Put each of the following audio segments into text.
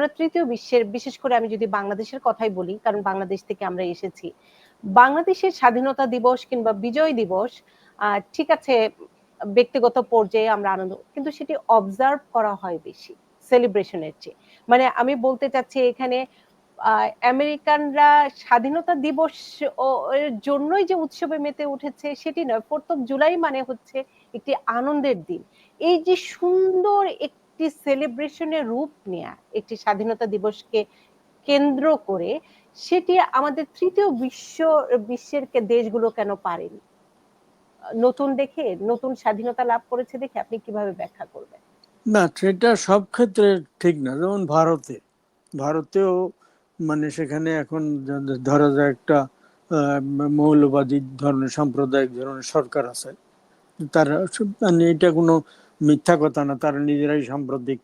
আমরা তৃতীয় বিশ্বের, বিশেষ করে আমি যদি বাংলাদেশের কথাই বলি, কারণ বাংলাদেশ থেকে আমরা এসেছি। বাংলাদেশের স্বাধীনতা দিবস কিংবা বিজয় দিবস ঠিক আছে, ব্যক্তিগত পর্যায়ে আমরা আনন্দ, কিন্তু সেটি অবজার্ভ করা হয় বেশি সেলিব্রেশনের চেয়ে। মানে আমি বলতে চাচ্ছি এখানে আমেরিকানরা স্বাধীনতা দিবস জন্যই যে উৎসবে মেতে উঠেছে সেটি নয় অফ জুলাই মানে হচ্ছে একটি আনন্দের দিন। এই যে সুন্দর একটি সেলিব্রেশনের রূপ নেয়া, একটি স্বাধীনতা দিবসকে কেন্দ্র করে সেটি আমাদের তৃতীয় বিশ্ব, বিশ্বের দেশগুলো কেন পারেনি? নতুন দেখে, নতুন স্বাধীনতা লাভ করেছে দেখে আপনি কীভাবে ব্যাখ্যা করবেন? না, সেটা সব ক্ষেত্রে ঠিক না। যেমন ভারতে, ভারতেও মানে সেখানে এখন ধরা যায় একটা মৌলবাদী ধরনের, সাম্প্রদায়িক ধরনের সরকার আছে। তারা মানে এটা কোনো মিথ্যা কথা না, তারা নিজেরাই সাম্প্রদায়িক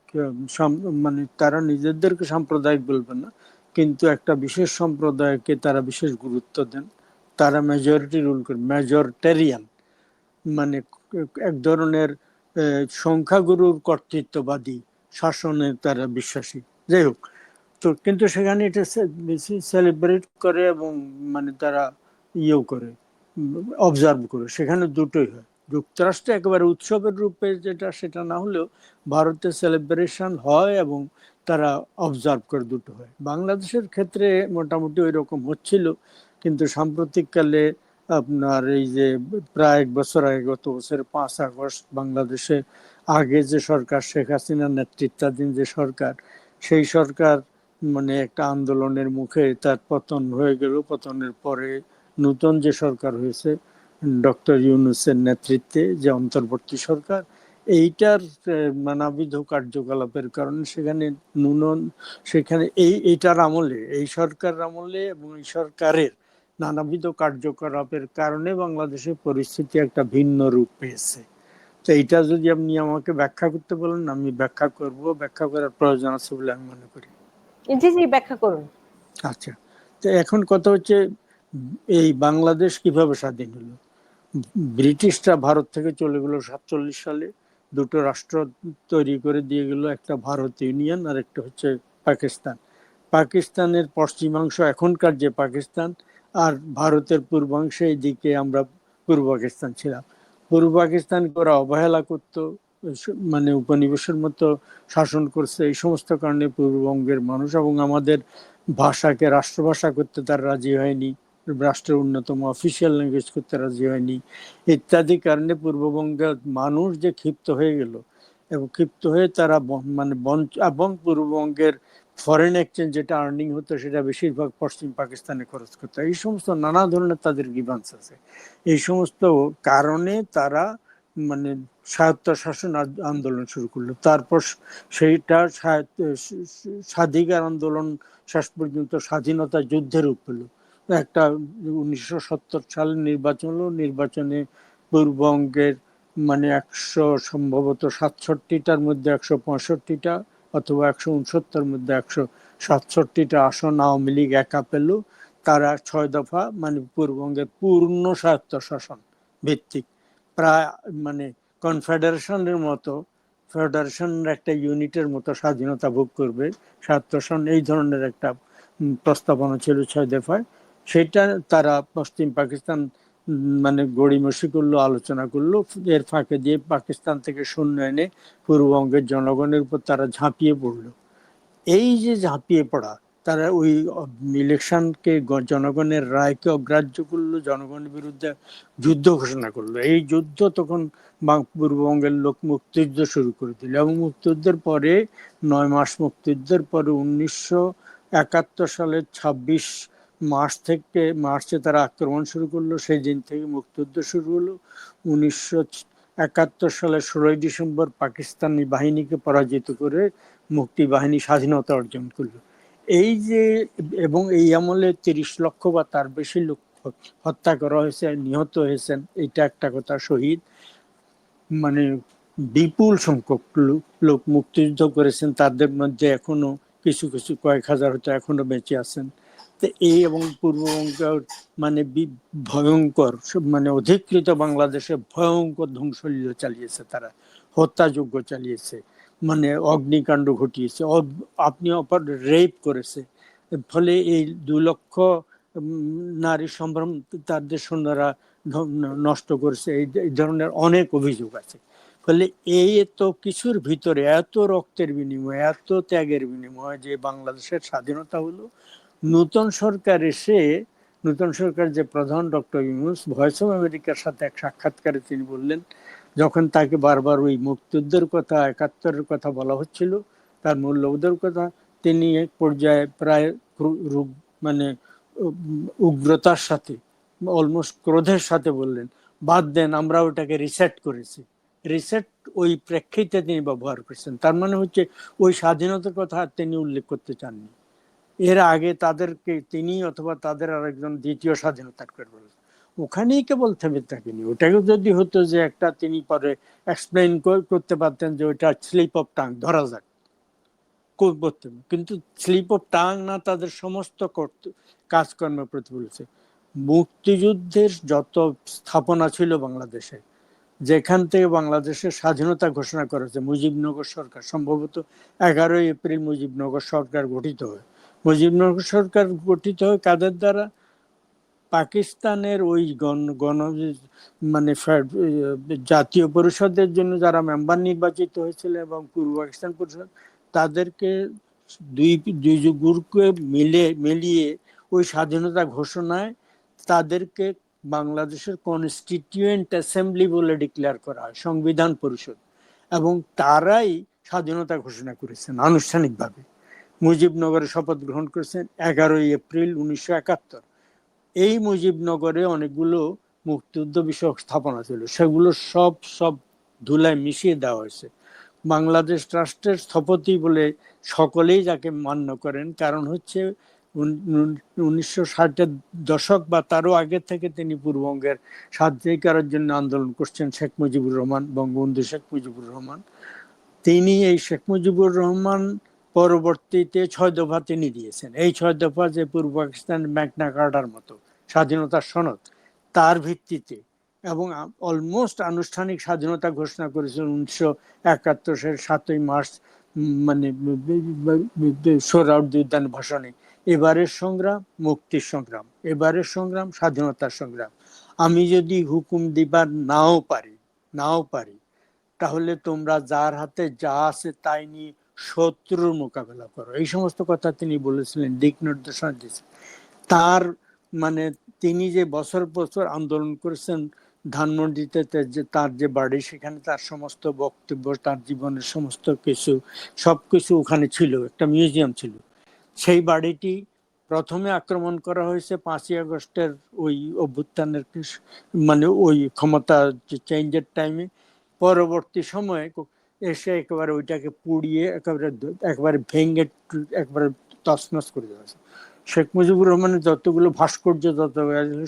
মানে তারা নিজেদেরকে সাম্প্রদায়িক বলবে না, কিন্তু একটা বিশেষ সম্প্রদায়কে তারা বিশেষ গুরুত্ব দেন। তারা মেজরিটি রুল করে মেজরিটেরিয়ান মানে এক ধরনের সংখ্যাগুরুর কর্তৃত্ববাদী শাসনে তারা বিশ্বাসী। যাই হোক, তো কিন্তু সেখানে এটা বেশি সেলিব্রেট করে এবং মানে তারা ইয়েও করে অবজার্ভ করে, সেখানে দুটোই হয়। যুক্তরাষ্ট্রে একেবারে উৎসবের রূপে যেটা, সেটা না হলেও ভারতে সেলিব্রেশন হয় এবং তারা অবজার্ভ করে দুটো হয়। বাংলাদেশের ক্ষেত্রে মোটামুটি ওই রকম হচ্ছিল, কিন্তু সাম্প্রতিককালে আপনার এই যে প্রায় এক বছর আগে, গত বছর পাঁচ আগস্ট, বাংলাদেশে আগে যে সরকার, শেখ হাসিনার নেতৃত্বাধীন যে সরকার, সেই সরকার মানে একটা আন্দোলনের মুখে তার পতন হয়ে গেল। পতনের পরে নতুন যে সরকার হয়েছে ডক্টর ইউনুসের নেতৃত্বে যে অন্তর্বর্তী সরকার এইটার নানাবিধ কার্যকলাপের কারণে সেখানে নুন সেখানে এই এইটার আমলে এই সরকার আমলে এবং এই সরকারের নানাবিধ কার্যকলাপের কারণে বাংলাদেশের পরিস্থিতি একটা ভিন্ন রূপ পেয়েছে। তো এইটা যদি আপনি আমাকে ব্যাখ্যা করতে বলেন আমি ব্যাখ্যা করব। ব্যাখ্যা করার প্রয়োজন আছে বলে আমি মনে করি। জি জি ব্যাখ্যা করুন। আচ্ছা। তো এখন কথা হচ্ছে এই বাংলাদেশ কীভাবে স্বাধীন হলো? ব্রিটিশরা ভারত থেকে চলে গেল সাতচল্লিশ সালে। দুটো রাষ্ট্র তৈরি করে দিয়ে গেল, একটা ভারত ইউনিয়ন আর একটা হচ্ছে পাকিস্তান। পাকিস্তানের পশ্চিমাংশ এখনকার যে পাকিস্তান আর ভারতের পূর্বাংশে এদিকে আমরা পূর্ব পাকিস্তান ছিলাম। পূর্ব পাকিস্তান ওরা অবহেলা করতো মানে উপনিবেশের মতো শাসন করছে, এই সমস্ত কারণে পূর্ববঙ্গের মানুষ এবং আমাদের ভাষাকে, রাষ্ট্রভাষা করতে তার রাজি হয়নি। রাষ্ট্রের অন্যতম অফিসিয়াল ল্যাঙ্গুয়েজ করতে রাজি হয়নি। ইত্যাদি কারণে পূর্ববঙ্গের মানুষ যে ক্ষিপ্ত হয়ে গেল এবং ক্ষিপ্ত হয়ে তারা মানে বঞ্চ এবং পূর্ববঙ্গের ফরেন এক্সচেঞ্জ যেটা আর্নিং হতো সেটা বেশিরভাগ পশ্চিম পাকিস্তানে খরচ করতো। এই সমস্ত নানা ধরনের তাদের গিভান্স আছে। এই সমস্ত কারণে তারা মানে স্বায়ত্ত শাসন আন্দোলন শুরু করল। তারপর সেইটা স্বাধিকার আন্দোলন শেষ পর্যন্ত স্বাধীনতা যুদ্ধের রূপ হলো একটা উনিশশো সত্তর সালের নির্বাচন হলো। নির্বাচনে পূর্ববঙ্গের মানে একশো সম্ভবত সাতষট্টিটার মধ্যে একশো পঁয়ষট্টিটা অথবা একশো উনসত্তর মধ্যে একশো সাতষট্টিটা আসন আওয়ামী লীগ একা পেল। তারা ছয় দফা মানে পূর্ববঙ্গের পূর্ণ স্বায়ত্ত শাসন ভিত্তিক। প্রায় মানে কনফেডারেশনের মতো, ফেডারেশনের একটা ইউনিটের মতো স্বাধীনতা ভোগ করবে। স্বায়ত্তশাসন এই ধরনের একটা প্রস্তাবনা ছিল ছয় দফায়। সেটা তারা পশ্চিম পাকিস্তান মানে গড়িমসি করল, আলোচনা করল, এর ফাঁকে দিয়ে পাকিস্তান থেকে সৈন্য এনে পূর্ববঙ্গের জনগণের উপর তারা ঝাঁপিয়ে পড়ল। এই যে ঝাঁপিয়ে পড়া, তারা ওই ইলেকশনকে জনগণের রায়কে অগ্রাহ্য করল, জনগণের বিরুদ্ধে যুদ্ধ ঘোষণা করল। এই যুদ্ধ তখন পূর্ববঙ্গের লোক মুক্তিযুদ্ধ শুরু করে দিল এবং মুক্তিযুদ্ধের পরে, নয় মাস মুক্তিযুদ্ধের পরে উনিশশো একাত্তর সালের ছাব্বিশ মার্চ থেকে, মার্চে তারা আক্রমণ শুরু করল, সেই দিন থেকে মুক্তিযুদ্ধ শুরু হলো। উনিশশো একাত্তর সালের ষোলোই ডিসেম্বর পাকিস্তানি বাহিনীকে পরাজিত করে মুক্তি বাহিনী স্বাধীনতা অর্জন করল। এই যে, এবং এই আমলে তিরিশ লক্ষ বা তার বেশি লোক হত্যা করা হয়েছে, নিহত হয়েছেন, এটা একটা কথা শহীদ। মানে বিপুল সংখ্যক লোক মুক্তিযুদ্ধ করেছেন, তাদের মধ্যে এখনও কিছু কিছু কয়েক হাজার হয়তো এখনও বেঁচে আছেন। এই এবং পূর্ববঙ্গ মানে ভয়ঙ্কর মানে অধিকৃত বাংলাদেশে ভয়ঙ্কর ধ্বংসলীলা চালিয়েছে তারা হত্যাযোগ্য চালিয়েছে মানে অগ্নিকাণ্ড ঘটিয়েছে আপনি অপর রেপ করেছে ফলে এই দু লক্ষ নারী সম্ভ্রম তাদের সৈন্যরা নষ্ট করেছে, এই ধরনের অনেক অভিযোগ আছে, ফলে এই তো কিছুর ভিতরে এত রক্তের বিনিময়, এত ত্যাগের বিনিময় যে বাংলাদেশের স্বাধীনতা হলো নূতন সরকার এসে, নূতন সরকার যে প্রধান ডক্টর ইউনুস, ভয়েস অফ আমেরিকার সাথে এক সাক্ষাৎকারে তিনি বললেন, যখন তাকে বারবার ওই মুক্তিযুদ্ধের কথা, একাত্তরের কথা বলা হচ্ছিল, তার মূল্যবোধের কথা, তিনি এক পর্যায়ে প্রায় ক্রু- রু- মানে উগ্রতার সাথে অলমোস্ট ক্রোধের সাথে বললেন, বাদ দেন, আমরা ওটাকে রিসেট করেছি। রিসেট ওই প্রেক্ষিতে তিনি ব্যবহার করেছেন। তার মানে হচ্ছে, ওই স্বাধীনতার কথা তিনি উল্লেখ করতে চাননি। এর আগে তাদেরকে তিনি অথবা তাদের আরেকজন দ্বিতীয় স্বাধীনতার কথা বলেছেন ওখানেই কেবল থেমে থাকেনি। ওটাকে যদি হতো যে একটা তিনি পরে এক্সপ্লেইন করতে পারতেন যে ওটা স্লিপ অফ টাং ধরা যাক। করতেন। কিন্তু স্লিপ অফ টাং না তাদের সমস্ত কাজকর্মে প্রতিফলিত মুক্তিযুদ্ধের যত স্থাপনা ছিল বাংলাদেশে, যেখান থেকে বাংলাদেশের স্বাধীনতা ঘোষণা করেছে মুজিবনগর সরকার, সম্ভবত এগারোই এপ্রিল মুজিবনগর সরকার গঠিত হয়। মুজিবনগর সরকার গঠিত হয় কাদের দ্বারা? পাকিস্তানের ওই গণ গণ মানে জাতীয় পরিষদের জন্য যারা মেম্বার নির্বাচিত হয়েছিল এবং পূর্ব পাকিস্তান পরিষদ, তাদেরকে দুই দুই গ্রুপকে মিলে, মিলিয়ে ওই স্বাধীনতা ঘোষণায় তাদেরকে বাংলাদেশের কনস্টিটিউয়েন্ট অ্যাসেম্বলি বলে ডিক্লেয়ার করা হয়, সংবিধান পরিষদ। এবং তারাই স্বাধীনতা ঘোষণা করেছেন আনুষ্ঠানিকভাবে। মুজিবনগরে শপথ গ্রহণ করেছেন এগারোই এপ্রিল উনিশশো একাত্তর। এই মুজিবনগরে অনেকগুলো মুক্তিযুদ্ধ বিষয়ক স্থাপনা ছিল। সেগুলো সব সব ধুলায় মিশিয়ে দেওয়া হয়েছে। বাংলাদেশ রাষ্ট্রের স্থপতি বলে সকলেই যাকে মান্য করেন, কারণ হচ্ছে উনিশশো ষাটের দশক বা তারও আগে থেকে তিনি পূর্ববঙ্গের স্বাধিকারের জন্য আন্দোলন করছেন শেখ মুজিবুর রহমান, বঙ্গবন্ধু শেখ মুজিবুর রহমান। তিনি এই শেখ মুজিবুর রহমান পরবর্তীতে ছয় দফা তিনি দিয়েছেন। এই ছয় দফা যে পূর্ব পাকিস্তান ম্যাগনা কার্টার মতো স্বাধীনতার সনদ, তার ভিত্তিতে এবং অলমোস্ট আনুষ্ঠানিক স্বাধীনতা ঘোষণা করেছিল উনিশশো একাত্তর সালের সাতই মার্চ মানে সোহরাওয়ার্দী উদ্যান ভাষণে। এবারের সংগ্রাম, মুক্তির সংগ্রাম। এবারের সংগ্রাম, স্বাধীনতার সংগ্রাম। আমি যদি হুকুম দিবার নাও পারি নাও পারি, তাহলে তোমরা যার হাতে যা আছে তাই নিয়ে শত্রুর মোকাবেলা করো। এই সমস্ত কথা তিনি বলেছিলেন, দিক নির্দেশনা দিয়েছেন। তার মানে তিনি যে বছর বছর আন্দোলন করেছেন ধানমন্ডিতে যে তার যে বাড়ি, সেখানে তার সমস্ত বক্তব্য, তার জীবনের সমস্ত কিছু সবকিছু ওখানে ছিল, একটা মিউজিয়াম ছিল। সেই বাড়িটি প্রথমে আক্রমণ করা হয়েছে পাঁচই আগস্টের ওই অভ্যুত্থানের মানে ওই ক্ষমতা চেঞ্জের টাইমে পরবর্তী সময়ে এসে একেবারে ওইটাকে পুড়িয়ে একেবারে একেবারে ভেঙে একবারে তছনছ করে দেওয়া শেখ মুজিবুর রহমানের যতগুলো ভাস্কর্য যত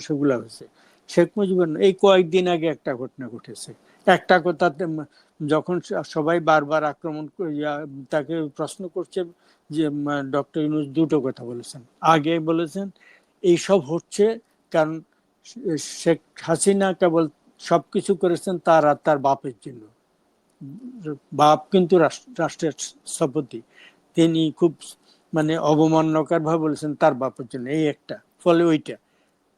সেগুলো হয়েছে। শেখ মুজিবুর এই কয়েকদিন আগে একটা ঘটনা ঘটেছে। একটা কথাতে ম- যখন সবাই বারবার আক্রমণ করে- তাকে প্রশ্ন করছে যে ডক্টর ইউনুস দুটো কথা বলেছেন। আগে বলেছেন, এইসব হচ্ছে কারণ শেখ হাসিনা কেবল সবকিছু করেছেন তার আর তার বাপের জন্য। বাপ কিন্তু রাষ্ট্রের স্থপতি। তিনি খুব মানে অবমাননাকর ভাবে বলেছেন তার বাপের জন্য, এই একটা। ফলে ওইটা।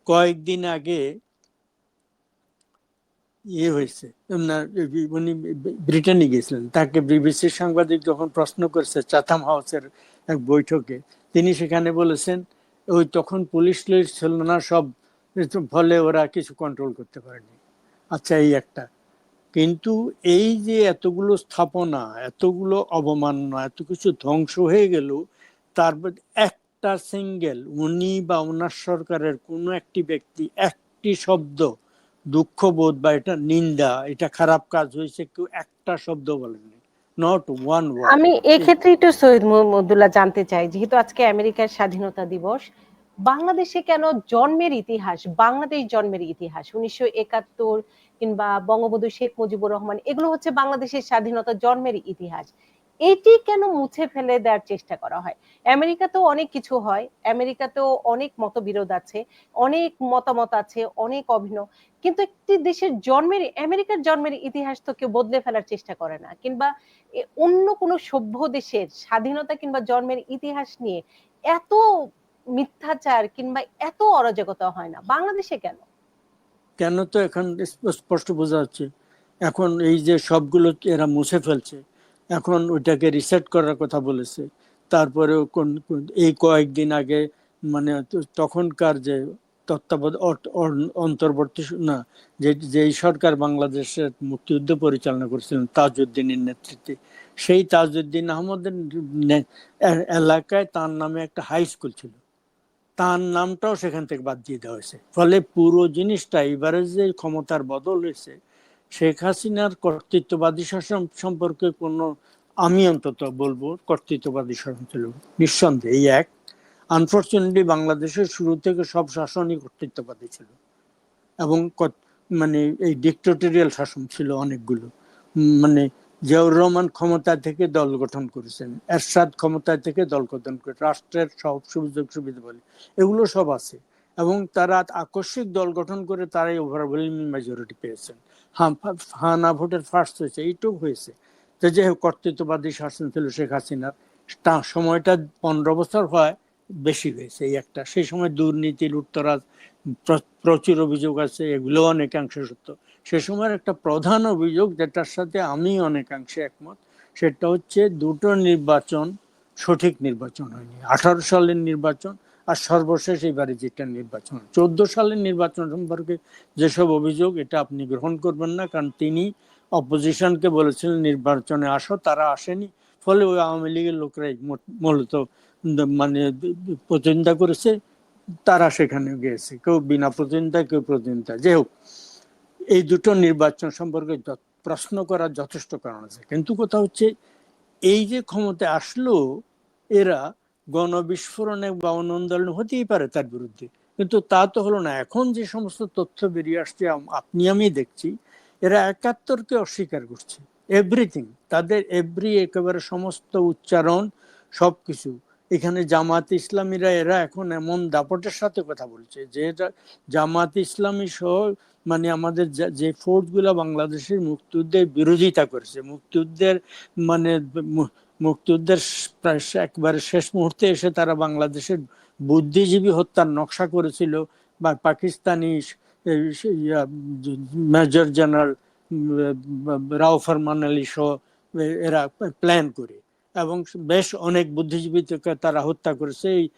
কয়েকদিন আগে ইয়ে হয়েছে উনি ব্রিটেনে গেছিলেন তাকে বিবিসির সাংবাদিক যখন প্রশ্ন করছে চাথাম হাউসের এক বৈঠকে, তিনি সেখানে বলেছেন, ওই তখন পুলিশ ছিল না, সব ফলে ওরা কিছু কন্ট্রোল করতে পারেনি। আচ্ছা এই একটা। কিন্তু এই যে এতগুলো স্থাপনা, এতগুলো অবমাননা, এত কিছু ধ্বংস হয়ে গেল, তার একটা সিঙ্গেল উনি বা ওনার সরকারের কোনো একটি ব্যক্তি, একটি শব্দ দুঃখবোধ বা এটা নিন্দা, এটা খারাপ কাজ হয়েছে, কেউ একটা শব্দ বলেননি নট ওয়ান আমি এক্ষেত্রে একটু সৈয়দ মহমুদুল্লাহ জানতে চাই, যেহেতু আজকে আমেরিকার স্বাধীনতা দিবস, বাংলাদেশে কেন জন্মের ইতিহাস, বাংলাদেশ জন্মের ইতিহাস, উনিশশো একাত্তর কিংবা বঙ্গবন্ধু শেখ মুজিবুর রহমান, এগুলো হচ্ছে বাংলাদেশের স্বাধীনতা জন্মের ইতিহাস। এটি কেন মুছে ফেলে দেওয়ার চেষ্টা করা হয়? আমেরিকাতেও অনেক কিছু হয়, আমেরিকাতেও অনেক মতবিরোধ আছে, অনেক মতামত আছে, অনেক অভিনয়, কিন্তু একটি দেশের জন্মের, আমেরিকার জন্মের ইতিহাস তো কেউ বদলে ফেলার চেষ্টা করে না, কিংবা অন্য কোনো সভ্য দেশের স্বাধীনতা কিংবা জন্মের ইতিহাস নিয়ে এত মিথ্যাচার কিংবা এত অরাজকতা হয় না। বাংলাদেশে কেন? কেন তো এখন স্পষ্ট বোঝা যাচ্ছে? এখন এই যে সবগুলো এরা মুছে ফেলছে, এখন ওইটাকে রিসেট করার কথা বলেছে। তারপরে কোন এই কয়েকদিন আগে মানে তখনকার যে তত্ত্বাবধায়ক অট- অন্তর্বর্তী না, যে যেই সরকার বাংলাদেশের মুক্তিযুদ্ধ পরিচালনা করেছিলেন তাজউদ্দিনের নেতৃত্বে, সেই তাজউদ্দিন আহমদের এলাকায় তার নামে একটা হাই স্কুল ছিল। তার নামটাও সেখান থেকে বাদ দিয়ে দেওয়া হয়েছে। ফলে পুরো জিনিসটা এবারে যে ক্ষমতার বদল হয়েছে। শেখ হাসিনার কর্তৃত্ববাদী শাসন সম্পর্কে কোনো আমি অন্তত বলব কর্তৃত্ববাদী শাসন ছিল নিঃসন্দেহে, এই এক। আনফর্চুনেটলি বাংলাদেশের শুরু থেকে সব শাসনই কর্তৃত্ববাদী ছিল। এবং মানে এই ডিক্টোরিয়াল শাসন ছিল অনেকগুলো। মানে জিয়াউর রহমান ক্ষমতা থেকে দল গঠন করেছেন এরশাদ ক্ষমতা থেকে দল গঠন করে রাষ্ট্রের সব সুযোগ সুবিধা বলে এগুলো সব আছে। এবং তারা আকস্মিক দল গঠন করে তারাই ওভারওয়েলমিং মেজরিটি পেয়েছেন। হানা ভোটের ফার্স্ট হয়েছে এইটুকু হয়েছে। যে হোক, কর্তৃত্ববাদী শাসন ছিল শেখ হাসিনার তা সময়টা পনেরো বছর হয় বেশি হয়েছে এই একটা। সেই সময় দুর্নীতি লুটতরাজ প্র- প্রচুর অভিযোগ আছে এগুলো অনেকাংশে সত্য। সে সময়ের একটা প্রধান অভিযোগ যেটার সাথে আমি অনেকাংশে একমত, সেটা হচ্ছে দুটো নির্বাচন সঠিক নির্বাচন হয়নি। আঠারো সালের নির্বাচন আর সর্বশেষ এবারে যেটা নির্বাচন। চোদ্দ সালের নির্বাচন সম্পর্কে যেসব অভিযোগ, এটা আপনি গ্রহণ করবেন না, কারণ তিনি অপোজিশনকে বলেছিলেন নির্বাচনে আসো, তারা আসেনি। ফলে ওই আওয়ামী লীগের লোকরাই মূলত মানে প্রতিনিধিত্ব করেছে, তারা সেখানে গিয়েছে। কেউ বিনা প্রতিনিধিতা কেউ প্রতিনিধিতা যাই হোক এই দুটো নির্বাচন সম্পর্কে প্রশ্ন করার যথেষ্ট কারণ আছে। কিন্তু কথা হচ্ছে, এই যে ক্ষমতায় আসলো, এরা গণবিস্ফোরণে বা অনন্দোলন হতেই পারে তার বিরুদ্ধে। কিন্তু তা তো হলো না। এখন যে সমস্ত তথ্য বেরিয়ে আসছে আপনি, আমি দেখছি, এরা একাত্তরকে অস্বীকার করছে। এভরিথিং, তাদের এভরি একেবারে সমস্ত উচ্চারণ সব কিছু এখানে জামাত ইসলামীরা, এরা এখন এমন দাপটের সাথে কথা বলছে যে জামাত ইসলামী সহ মানে আমাদের যা- যে ফোর্সগুলা বাংলাদেশের মুক্তিযুদ্ধের বিরোধিতা করেছে, মুক্তিযুদ্ধের মানে মুক্তিযুদ্ধের প্রায় একবারে শেষ মুহূর্তে এসে তারা বাংলাদেশের বুদ্ধিজীবী হত্যার নকশা করেছিল বা পাকিস্তানি মেজর জেনারেল রাও ফরমান আলী সহ এরা প্ল্যান করে এবং বেশ অনেক বুদ্ধিজীবীকে তারা হত্যা করেছে, এই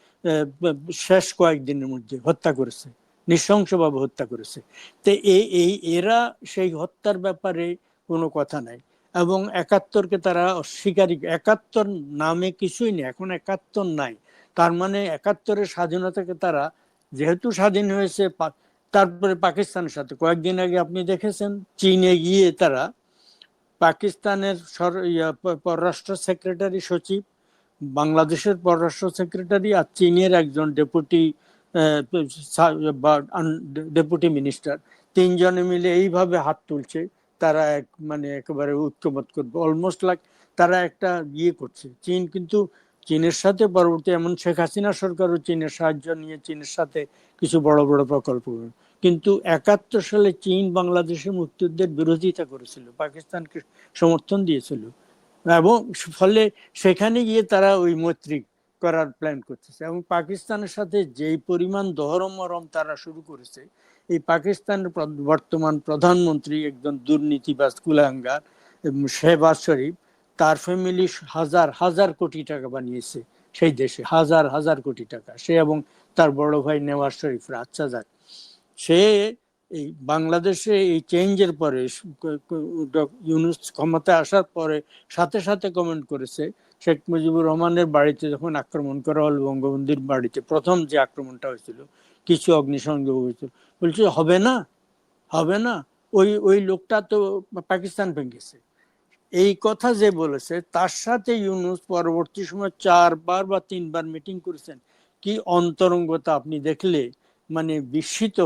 শেষ কয়েকদিনের মধ্যে হত্যা করেছে। নৃশংসভাবে হত্যা করেছে। তো এই, এরা সেই হত্যার ব্যাপারে কোনো কথা নাই। এবং একাত্তরকে তারা অস্বীকারী, একাত্তর নামে কিছুই নেই, এখন একাত্তর নাই। তার মানে একাত্তরের স্বাধীনতাকে তারা যেহেতু স্বাধীন হয়েছে তারপরে পাকিস্তানের সাথে, কয়েকদিন আগে আপনি দেখেছেন, চীনে গিয়ে তারা পাকিস্তানের পররাষ্ট্র সেক্রেটারি সচিব, বাংলাদেশের পররাষ্ট্র সেক্রেটারি আর চীনের একজন ডেপুটি ডেপুটি মিনিস্টার, তিনজনে মিলে এইভাবে হাত তুলছে, তারা এক মানে একেবারে ঐক্যমত করবে। অলমোস্ট লাইক তারা একটা ইয়ে করছে। চীন কিন্তু চীনের সাথে পরবর্তী এমন শেখ হাসিনা সরকারও চীনের সাহায্য নিয়ে চীনের সাথে কিছু বড় বড় প্রকল্প কিন্তু একাত্তর সালে চীন বাংলাদেশের মুক্তিযুদ্ধের বিরোধিতা করেছিল, পাকিস্তানকে সমর্থন দিয়েছিল। এবং ফলে সেখানে গিয়ে তারা ওই মৈত্রী করার প্ল্যান করতেছে। এবং পাকিস্তানের সাথে যেই পরিমাণ দহরম মরম তারা শুরু করেছে, এই পাকিস্তানের বর্তমান প্রধানমন্ত্রী একজন দুর্নীতিবাজ কুলাঙ্গার শেহবাজ শরীফ, তার ফ্যামিলি হাজার হাজার কোটি টাকা বানিয়েছে সেই দেশে, হাজার হাজার কোটি টাকা। সে এবং তার বড় ভাই নেওয়াজ শরীফ যাক সে এই বাংলাদেশে এই চেঞ্জের পরে ইউনুস ক্ষমতায় আসার পরে সাথে সাথে কমেন্ট করেছে শেখ মুজিবুর রহমানের বাড়িতে যখন আক্রমণ করা হলো, বঙ্গবন্ধুর বাড়িতে প্রথম যে আক্রমণটা হয়েছিল, কিছু অগ্নিসংযোগ হয়েছিল, বলছে, হবে না হবে না, ওই ওই লোকটা তো পাকিস্তান ভেঙেছে। এই কথা যে বলেছে, তার সাথে ইউনুস পরবর্তী সময় চারবার বা তিনবার মিটিং করেছেন। কি অন্তরঙ্গতা আপনি দেখলে মানে বিস্মিত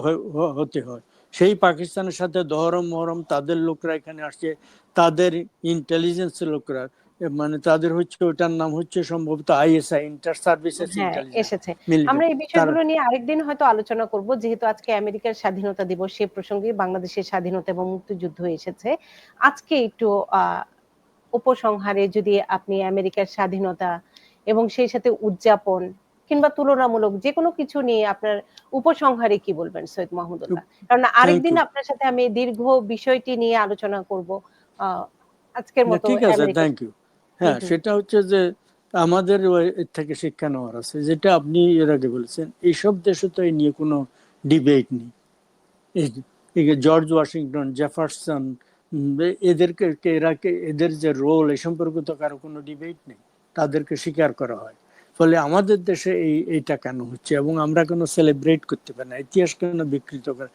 হতে হয়। সেই পাকিস্তানের সাথে দহরম মহরম তাদের লোকরা এখানে আসছে, তাদের ইন্টেলিজেন্সের লোকরা মানে তাদের হচ্ছে ওটার নাম হচ্ছে সম্ভবত আইএসআই ইন্টার সার্ভিসেস হ্যাঁ এসেছে। আমরা এই বিষয়গুলো নিয়ে আরেকদিন হয়তো আলোচনা করব যেহেতু আজকে আমেরিকার স্বাধীনতা দিবস সে প্রসঙ্গে বাংলাদেশের স্বাধীনতা এবং মুক্তিযুদ্ধ এসেছে। আজকে একটু উপসংহারে যদি আপনি আমেরিকার স্বাধীনতা এবং সেই সাথে উদযাপন কিংবা তুলনামূলক যে কোনো কিছু নিয়ে আপনার উপসংহারে কি বলবেন সৈয়দ মাহমুদুল্লাহ কারণ আরেকদিন আপনার সাথে আমি দীর্ঘ বিষয়টি নিয়ে আলোচনা করব আহ, আজকের মতো ঠিক আছে থ্যাংক ইউ হ্যাঁ। সেটা হচ্ছে যে আমাদের থেকে শিক্ষা নেওয়ার আছে যেটা আপনি এর আগে বলেছেন। এইসব দেশে তো এই নিয়ে কোনো ডিবেট নেই। জর্জ ওয়াশিংটন জেফারসন এদেরকে এরা কে- এদের যে রোল এ সম্পর্কে তো কারও কোনো ডিবেট নেই। তাদেরকে স্বীকার করা হয়। ফলে আমাদের দেশে এই, এইটা কেন হচ্ছে এবং আমরা কেন সেলিব্রেট করতে পারি না? ইতিহাস কেন বিকৃত করে?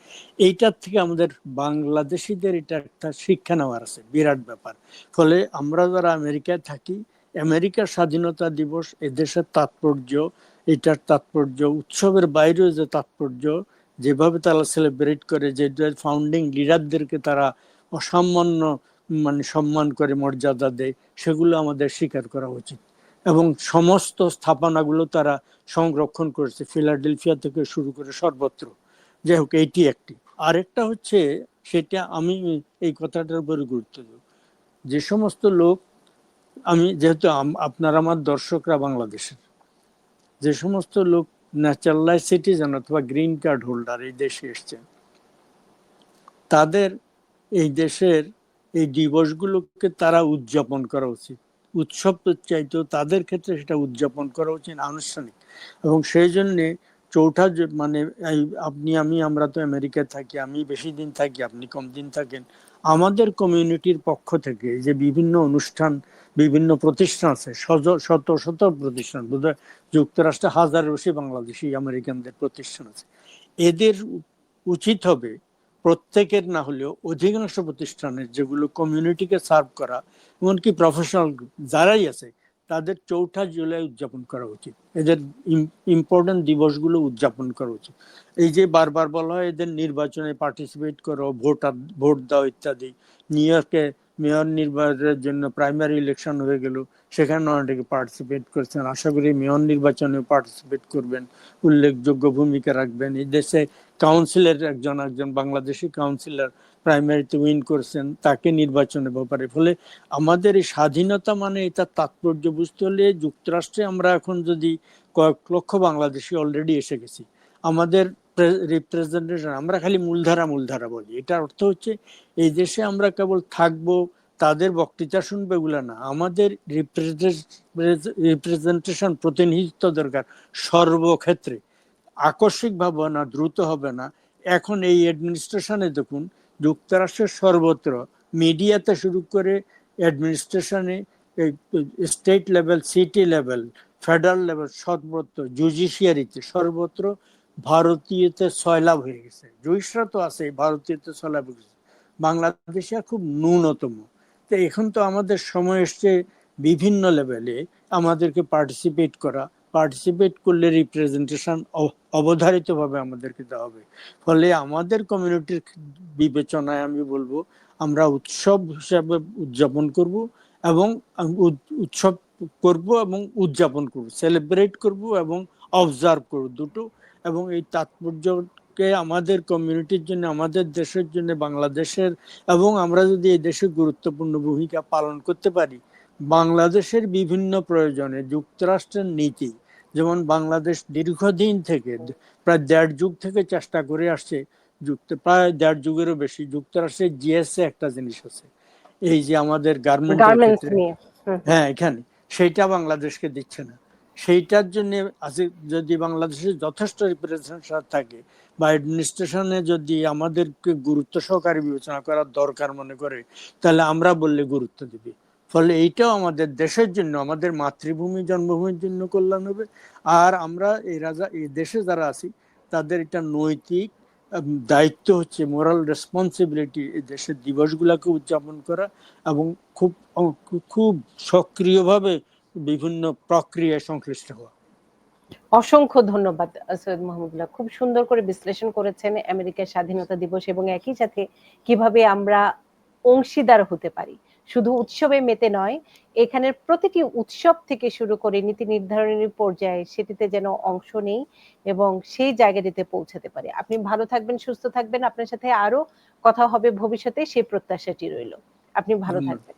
এইটার থেকে আমাদের বাংলাদেশিদের এটা একটা শিক্ষা নেওয়ার আছে, বিরাট ব্যাপার। ফলে আমরা যারা আমেরিকায় থাকি, আমেরিকার স্বাধীনতা দিবস এদেশের তাৎপর্য, এটার তাৎপর্য, উৎসবের বাইরেও যে তাৎপর্য, যেভাবে তারা সেলিব্রেট করে, যে ফাউন্ডিং লিডারদেরকে তারা অসামান্য মানে সম্মান করে, মর্যাদা দেয়, সেগুলো আমাদের স্বীকার করা উচিত। এবং সমস্ত স্থাপনাগুলো তারা সংরক্ষণ করেছে। ফিলাডেলফিয়া থেকে শুরু করে সর্বত্র। যাই হোক এইটি একটি। আরেকটা হচ্ছে, সেটা আমি এই কথাটার উপরে গুরুত্ব দেব। যে সমস্ত লোক, আমি যেহেতু আপনার আমার দর্শকরা বাংলাদেশের, যে সমস্ত লোক ন্যাচারালাইজ সিটিজেন অথবা গ্রিন কার্ড হোল্ডার এই দেশে এসছেন, তাদের এই দেশের এই দিবসগুলোকে তারা উদযাপন করা উচিত। উৎসব চাইতো তাদের ক্ষেত্রে সেটা উদযাপন করা উচিত আনুষ্ঠানিক। এবং সেই জন্যে চৌঠা মানে আপনি, আমি, আমরা তো আমেরিকায় থাকি, আমি বেশি দিন থাকি, আপনি কম দিন থাকেন। আমাদের কমিউনিটির পক্ষ থেকে যে বিভিন্ন অনুষ্ঠান, বিভিন্ন প্রতিষ্ঠান আছে শত শত প্রতিষ্ঠান, বোধহয় যুক্তরাষ্ট্রে হাজার বেশি বাংলাদেশি আমেরিকানদের প্রতিষ্ঠান আছে। এদের উচিত হবে প্রত্যেকের না হলেও অধিকাংশ প্রতিষ্ঠানের যেগুলো কমিউনিটিকে সার্ভ করা, এমনকি প্রফেশনাল যারাই আছে, তাদের চৌঠা জুলাই উদযাপন করা উচিত। এদের ইম্পর্টেন্ট দিবসগুলো উদযাপন করা উচিত। এই যে বারবার বলা হয়, এদের নির্বাচনে পার্টিসিপেট করো ভোট ভোট দাও ইত্যাদি। নিউ ইয়র্কে মেয়র নির্বাচনের জন্য প্রাইমারি ইলেকশন হয়ে গেল, সেখানে অনেকে পার্টিসিপেট করছেন। আশা করি মেয়র নির্বাচনে পার্টিসিপেট করবেন। উল্লেখযোগ্য ভূমিকা রাখবেন। এই দেশে কাউন্সিলের একজন একজন বাংলাদেশি কাউন্সিলর প্রাইমারিতে উইন করছেন, তাকে নির্বাচনের ব্যাপারে ফলে আমাদের এই স্বাধীনতা মানে এটা তাৎপর্য বুঝতে হলে যুক্তরাষ্ট্রে আমরা এখন যদি কয়েক লক্ষ বাংলাদেশি অলরেডি এসে গেছি, আমাদের রিপ্রেজেন্টেশন আমরা খালি মূলধারা মূলধারা বলি। এটার অর্থ হচ্ছে এই দেশে আমরা কেবল থাকব, তাদের বক্তৃতা শুনবে এগুলো না। আমাদের রিপ্রেজেন্টেশন প্রতিনিধিত্ব দরকার সর্বক্ষেত্রে। আকস্মিক ভাবে না, দ্রুত হবে না। এখন এই অ্যাডমিনিস্ট্রেশনে দেখুন, যুক্তরাষ্ট্রের সর্বত্র মিডিয়াতে শুরু করে অ্যাডমিনিস্ট্রেশনে state level city level federal level সর্বত্র জুডিশিয়ারিতে সর্বত্র ভারতীয়তে সয়লাভ হয়ে গেছে। জুইসরা তো আছে ভারতীয়তে সয়লাভ হয়ে গেছে। বাংলাদেশে খুব ন্যূনতম। তো এখন তো আমাদের সময় এসছে বিভিন্ন লেভেলে আমাদেরকে পার্টিসিপেট করা। পার্টিসিপেট করলে রিপ্রেজেন্টেশন অবধারিতভাবে আমাদেরকে দেওয়া হবে। ফলে আমাদের কমিউনিটির বিবেচনায় আমি বলব, আমরা উৎসব হিসাবে উদযাপন করব এবং উৎসব করব এবং উদযাপন করব সেলিব্রেট করব এবং অবজার্ভ করব দুটো। এবং এই তাৎপর্যকে আমাদের কমিউনিটির জন্য, আমাদের দেশের জন্য, বাংলাদেশের এবং আমরা যদি এই দেশে গুরুত্বপূর্ণ ভূমিকা পালন করতে পারি, বাংলাদেশের বিভিন্ন প্রয়োজনে যুক্তরাষ্ট্রের নীতি যেমন বাংলাদেশ দীর্ঘদিন থেকে প্রায় দেড় যুগ থেকে চেষ্টা করে আসছে যুক্ত প্রায় দেড় যুগেরও বেশি যুক্তরাষ্ট্রের জিএসএ একটা জিনিস আছে। এই যে আমাদের গার্মেন্টস। হ্যাঁ এখানে। সেইটা বাংলাদেশকে দিচ্ছে না। সেইটার জন্য আজকে যদি বাংলাদেশের যথেষ্ট রিপ্রেজেন্টেশন থাকে বা অ্যাডমিনিস্ট্রেশনে যদি আমাদেরকে গুরুত্ব সহকারে বিবেচনা করার দরকার মনে করে তাহলে আমরা বললে গুরুত্ব দিবে। ফলে এইটাও আমাদের দেশের জন্য, আমাদের মাতৃভূমি, জন্মভূমির জন্য কল্যাণ হবে। আর আমরা এই রাজা, এই দেশে যারা আছি, তাদের এটা নৈতিক দায়িত্ব হচ্ছে মোরাল রেসপন্সিবিলিটি এই দেশের দিবসগুলোকে উদযাপন করা এবং খুব খুব সক্রিয়ভাবে বিভিন্ন প্রক্রিয়ায় সংশ্লিষ্ট হওয়া। অসংখ্য ধন্যবাদ, সৈয়দ মাহমুদুল্লাহ। খুব সুন্দর করে বিশ্লেষণ করেছেন আমেরিকার স্বাধীনতা দিবস এবং একই সাথে কীভাবে আমরা অংশীদার হতে পারি। শুধু উৎসবে মেতে নয় এখানের প্রতিটি উৎসব থেকে শুরু করে নীতি নির্ধারণের পর্যায়ে সেটিতে যেন অংশ নেই এবং সেই জায়গাটিতে পৌঁছাতে পারে। আপনি ভালো থাকবেন সুস্থ থাকবেন। আপনার সাথে আরও কথা হবে ভবিষ্যতে সেই প্রত্যাশাটি রইল। আপনি ভালো থাকবেন।